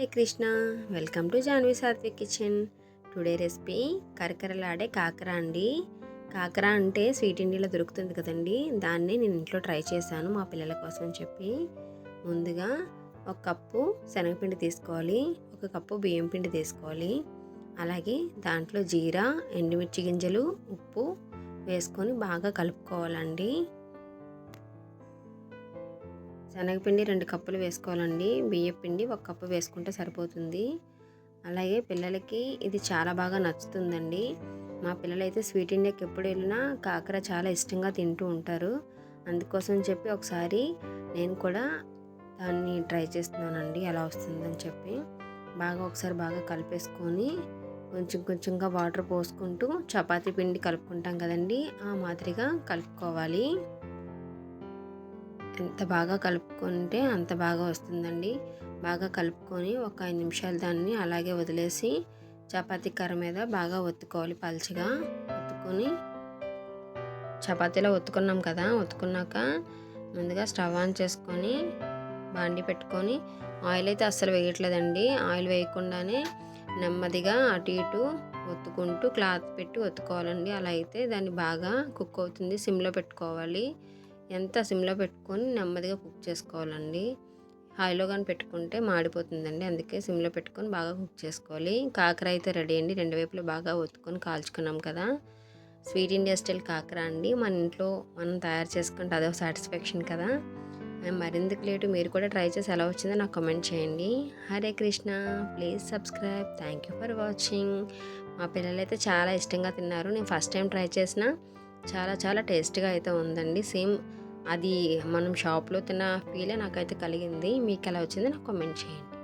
Hare Krishna. Welcome to Janvi Satvik kitchen. Today recipe కరకరలాడే కాకర అండి. కాకర అంటే స్వీట్ ఇండియాలో దొరుకుతుంది కదండి. దాన్ని నేను ఇంట్లో ట్రై చేశాను మా పిల్లల కోసం చెప్పి. ముందుగా ఒక కప్పు శనగపిండి తీసుకోవాలి ఒక కప్పు బియ్యం పిండి తీసుకోవాలి. అలాగే దాంట్లో జీరా ఎండుమిర్చి గింజలు ఉప్పు వేసుకొని బాగా కలుపుకోవాలండి. శనగపిండి రెండు కప్పులు వేసుకోవాలండి. బియ్యపిండి ఒక కప్పు వేసుకుంటే సరిపోతుంది. అలాగే పిల్లలకి ఇది చాలా బాగా నచ్చుతుందండి. మా పిల్లలైతే స్వీట్ ఇండియాకి ఎప్పుడు వెళ్ళినా కాకర చాలా ఇష్టంగా తింటూ ఉంటారు. అందుకోసం చెప్పి ఒకసారి నేను కూడా దాన్ని ట్రై చేస్తున్నానండి. ఎలా వస్తుందని చెప్పి. బాగా ఒకసారి బాగా కలిపేసుకొని కొంచెం కొంచెంగా వాటర్ పోసుకుంటూ చపాతీ పిండి కలుపుకుంటాం కదండి. ఆ మాదిరిగా కలుపుకోవాలి. ఎంత బాగా కలుపుకుంటే అంత బాగా వస్తుందండి. బాగా కలుపుకొని ఒక ఐదు నిమిషాలు దాన్ని అలాగే వదిలేసి చపాతీ కర్ర మీద బాగా ఒత్తుకోవాలి పలుచగా. ఒత్తుకొని చపాతీలో ఒత్తుకున్నాం కదా ఒత్తుకున్నాక ముందుగా స్టవ్ ఆన్ చేసుకొని బాండి పెట్టుకొని ఆయిల్ అయితే అస్సలు వేయట్లేదండి. ఆయిల్ వేయకుండానే నెమ్మదిగా అటు ఇటు ఒత్తుకుంటూ క్లాత్ పెట్టి ఒత్తుకోవాలండి. అలా అయితే దాన్ని బాగా కుక్ అవుతుంది. సిమ్లో పెట్టుకోవాలి. ఎంత సిమ్లో పెట్టుకొని నెమ్మదిగా కుక్ చేసుకోవాలండి. హైలో కానీ పెట్టుకుంటే మాడిపోతుందండి. అందుకే సిమ్లో పెట్టుకొని బాగా కుక్ చేసుకోవాలి. కాకర అయితే రెడీ అండి. రెండు వైపులు బాగా ఒత్తుకొని కాల్చుకున్నాం కదా. స్వీట్ ఇండియా స్టైల్ కాకర అండి. మన ఇంట్లో మనం తయారు చేసుకుంటే అదో సాటిస్ఫాక్షన్ కదా. మరిందుకు లేటు మీరు కూడా ట్రై చేసి ఎలా వచ్చిందో నాకు కమెంట్ చేయండి. Hare Krishna. Please subscribe. Thank you for watching. మా పిల్లలు అయితే చాలా ఇష్టంగా తిన్నారు. నేను ఫస్ట్ టైం ట్రై చేసిన. చాలా చాలా టేస్ట్గా అయితే ఉందండి. సేమ్ అది మనం షాప్లో తిన్న ఫీలే నాకైతే కలిగింది. మీకు ఎలా వచ్చింది నాకు కామెంట్ చేయండి.